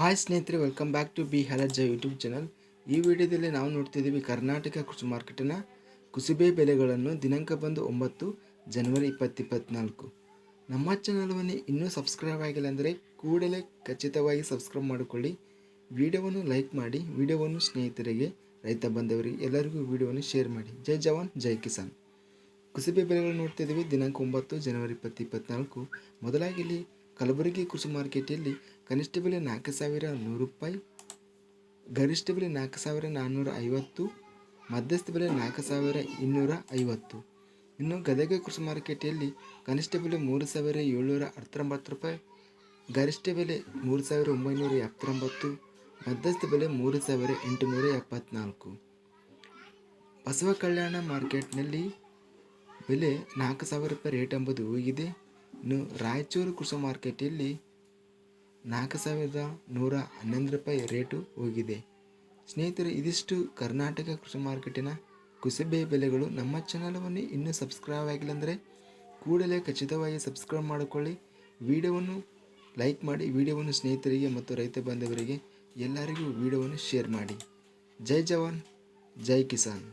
Hi ಸ್ನೇಹಿತರೆ welcome back to B ಹಲಜ್ಜ YouTube channel ಈ ವಿಡಿಯೋದಲ್ಲಿ ನಾವು ನೋಡ್ತಿದ್ದೀವಿ ಕರ್ನಾಟಕ ಕೃಷಿ ಮಾರ್ಕೆಟಿನ ಕುಸುಬೆ ಬೆಲೆಗಳನ್ನು ದಿನಾಂಕ ಬಂದು ಒಂಬತ್ತು ಜನವರಿ ಇಪ್ಪತ್ತಿಪ್ಪತ್ನಾಲ್ಕು. ನಮ್ಮ ಚಾನಲ್ವನ್ನು ಇನ್ನೂ ಸಬ್ಸ್ಕ್ರೈಬ್ ಆಗಿಲ್ಲ ಅಂದರೆ ಕೂಡಲೇ ಖಚಿತವಾಗಿ ಸಬ್ಸ್ಕ್ರೈಬ್ ಮಾಡಿಕೊಳ್ಳಿ. ವಿಡಿಯೋವನ್ನು ಲೈಕ್ ಮಾಡಿ, ವಿಡಿಯೋವನ್ನು ಸ್ನೇಹಿತರಿಗೆ, ರೈತ ಬಂದವರಿಗೆ ಎಲ್ಲರಿಗೂ ವಿಡಿಯೋವನ್ನು ಶೇರ್ ಮಾಡಿ. ಜೈ ಜವಾನ್, ಜೈ ಕಿಸಾನ್. ಕುಸುಬೆ ಬೆಲೆಗಳನ್ನು ನೋಡ್ತಿದ್ದೀವಿ ದಿನಾಂಕ ಒಂಬತ್ತು ಜನವರಿ ಇಪ್ಪತ್ತು ಇಪ್ಪತ್ನಾಲ್ಕು ಮೊದಲಾಗಿ ಇಲ್ಲಿ ಕಲಬುರಗಿ ಕೃಷಿ ಮಾರ್ಕೆಟಲ್ಲಿ ಕನಿಷ್ಠ ಬೆಲೆ ನಾಲ್ಕು ಸಾವಿರ ನೂರು ರೂಪಾಯಿ ಗರಿಷ್ಠ ಬೆಲೆ ನಾಲ್ಕು ಸಾವಿರ ನಾನ್ನೂರ ಐವತ್ತು ಮಧ್ಯಸ್ಥ ಬೆಲೆ ನಾಲ್ಕು ಸಾವಿರ ಇನ್ನೂರ ಐವತ್ತು. ಇನ್ನು ಗದಗ ಕೃಷಿ ಮಾರ್ಕೆಟಲ್ಲಿ ಕನಿಷ್ಠ ಬೆಲೆ ಮೂರು ಸಾವಿರ ಏಳ್ನೂರ ಹತ್ತೊಂಬತ್ತು ರೂಪಾಯಿ ಗರಿಷ್ಠ ಬೆಲೆ ಮೂರು ಸಾವಿರ ಒಂಬೈನೂರ ಎಪ್ಪತ್ತೊಂಬತ್ತು ಮಧ್ಯಸ್ಥ ಬೆಲೆ ಮೂರು ಸಾವಿರ ಎಂಟುನೂರ ಎಪ್ಪತ್ತ್ನಾಲ್ಕು ಬಸವ ಕಲ್ಯಾಣ ಮಾರ್ಕೆಟ್ನಲ್ಲಿ ಬೆಲೆ ನಾಲ್ಕು ಸಾವಿರ ರೂಪಾಯಿ ರೇಟ್ ಎಂಬುದು ಹೋಗಿದೆ ಇನ್ನು ರಾಯಚೂರು ಕೃಷಿ ಮಾರ್ಕೆಟಲ್ಲಿ ನಾಲ್ಕು ಸಾವಿರದ ನೂರ ಹನ್ನೊಂದು ರೂಪಾಯಿ ರೇಟು ಹೋಗಿದೆ. ಸ್ನೇಹಿತರೆ, ಇದಿಷ್ಟು ಕರ್ನಾಟಕ ಕೃಷಿ ಮಾರ್ಕೆಟಿನ ಕುಸುಬೆ ಬೆಲೆಗಳು. ನಮ್ಮ ಚಾನಲನ್ನು ಇನ್ನೂ ಸಬ್ಸ್ಕ್ರೈಬ್ ಆಗಿಲ್ಲ ಅಂದರೆ ಕೂಡಲೇ ಖಚಿತವಾಗಿ ಸಬ್ಸ್ಕ್ರೈಬ್ ಮಾಡಿಕೊಳ್ಳಿ. ವಿಡಿಯೋವನ್ನು ಲೈಕ್ ಮಾಡಿ, ವಿಡಿಯೋವನ್ನು ಸ್ನೇಹಿತರಿಗೆ ಮತ್ತು ರೈತ ಬಾಂಧವರಿಗೆ ಎಲ್ಲರಿಗೂ ವಿಡಿಯೋವನ್ನು ಶೇರ್ ಮಾಡಿ. ಜೈ ಜವಾನ್, ಜೈ ಕಿಸಾನ್.